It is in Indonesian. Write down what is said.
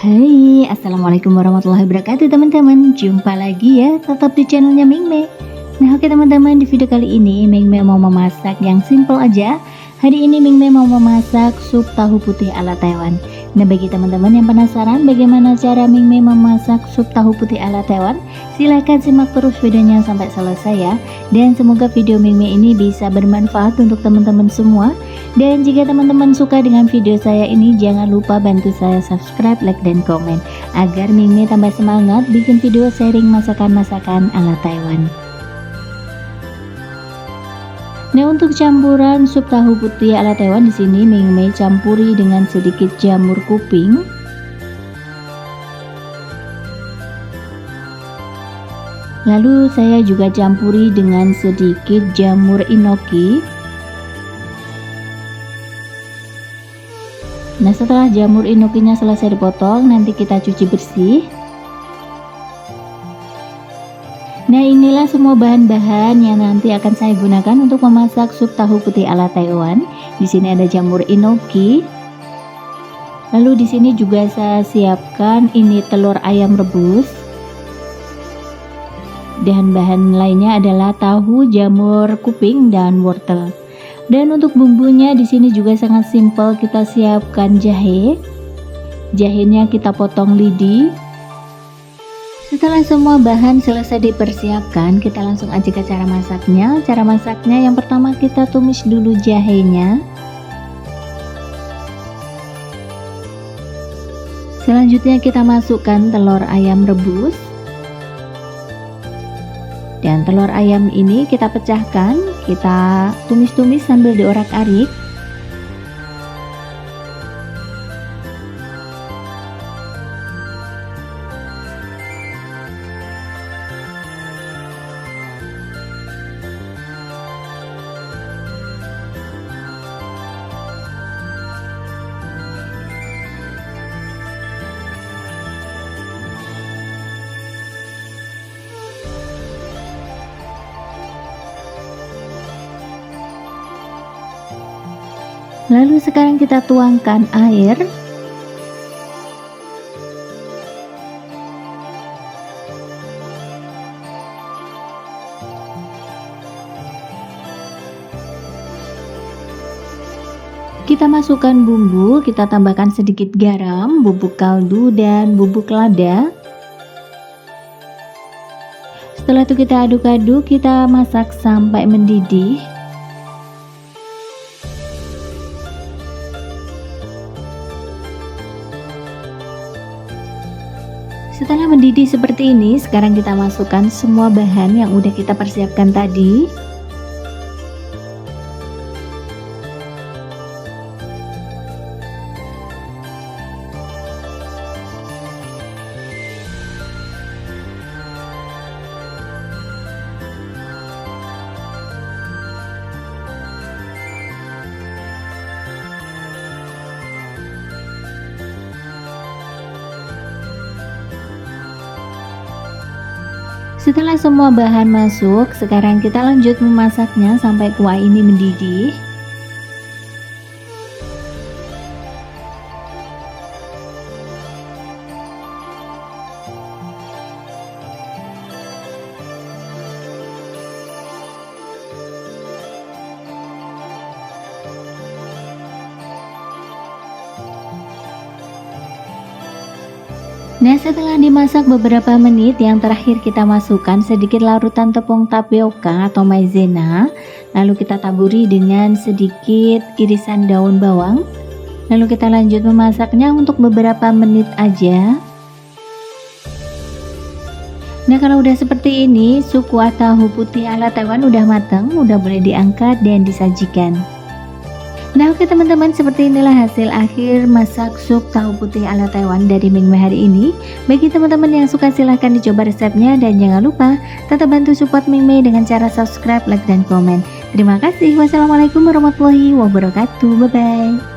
Assalamualaikum warahmatullahi wabarakatuh teman-teman. Jumpa lagi ya tetap di channelnya Ming Mei Nah oke teman-teman di video kali ini Ming Mei mau memasak yang simple aja. Hari ini Ming Mei mau memasak sup tahu putih ala Taiwan Nah bagi teman-teman yang penasaran bagaimana cara Ming Mei memasak sup tahu putih ala Taiwan Silahkan simak terus videonya sampai selesai ya. Dan semoga video Ming Mei ini bisa bermanfaat untuk teman-teman semua. Dan jika teman-teman suka dengan video saya ini jangan lupa bantu saya subscribe, like, dan komen Agar Mimi tambah semangat bikin video sharing masakan-masakan ala Taiwan Nah untuk campuran sup tahu putih ala Taiwan di sini Ming Mei campuri dengan sedikit jamur kuping. Lalu saya juga campuri dengan sedikit jamur inoki. Nah setelah jamur inokinya selesai dipotong nanti kita cuci bersih Nah inilah semua bahan-bahan yang nanti akan saya gunakan untuk memasak sup tahu putih ala Taiwan. Di sini ada jamur inoki. Lalu di sini juga saya siapkan ini telur ayam rebus. Dan bahan lainnya adalah tahu, jamur kuping dan wortel. Dan untuk bumbunya di sini juga sangat simpel. Kita siapkan jahe. Jahenya kita potong lidi setelah semua bahan selesai dipersiapkan kita langsung aja ke cara masaknya. Cara masaknya yang pertama kita tumis dulu jahenya. Selanjutnya kita masukkan telur ayam rebus. Dan telur ayam ini kita pecahkan. Kita tumis-tumis sambil diorak-arik Lalu sekarang kita tuangkan air Kita masukkan bumbu, kita tambahkan sedikit garam, bubuk kaldu, dan bubuk lada. Setelah itu kita aduk-aduk, kita masak sampai mendidih. Setelah mendidih seperti ini, sekarang kita masukkan semua bahan yang udah kita persiapkan tadi. Setelah semua bahan masuk, sekarang kita lanjut memasaknya sampai kuah ini mendidih. Nah setelah dimasak beberapa menit yang terakhir kita masukkan sedikit larutan tepung tapioka atau maizena. Lalu kita taburi dengan sedikit irisan daun bawang. Lalu kita lanjut memasaknya untuk beberapa menit aja. Nah kalau udah seperti ini sup kuah tahu putih ala Taiwan udah matang Udah boleh diangkat dan disajikan Nah oke teman-teman seperti inilah hasil akhir masak sup tahu putih ala Taiwan dari Ming Mei hari ini. Bagi teman-teman yang suka silahkan dicoba resepnya dan jangan lupa tetap bantu support Ming Mei dengan cara subscribe, like, dan komen. Terima kasih. Wassalamualaikum warahmatullahi wabarakatuh. Bye bye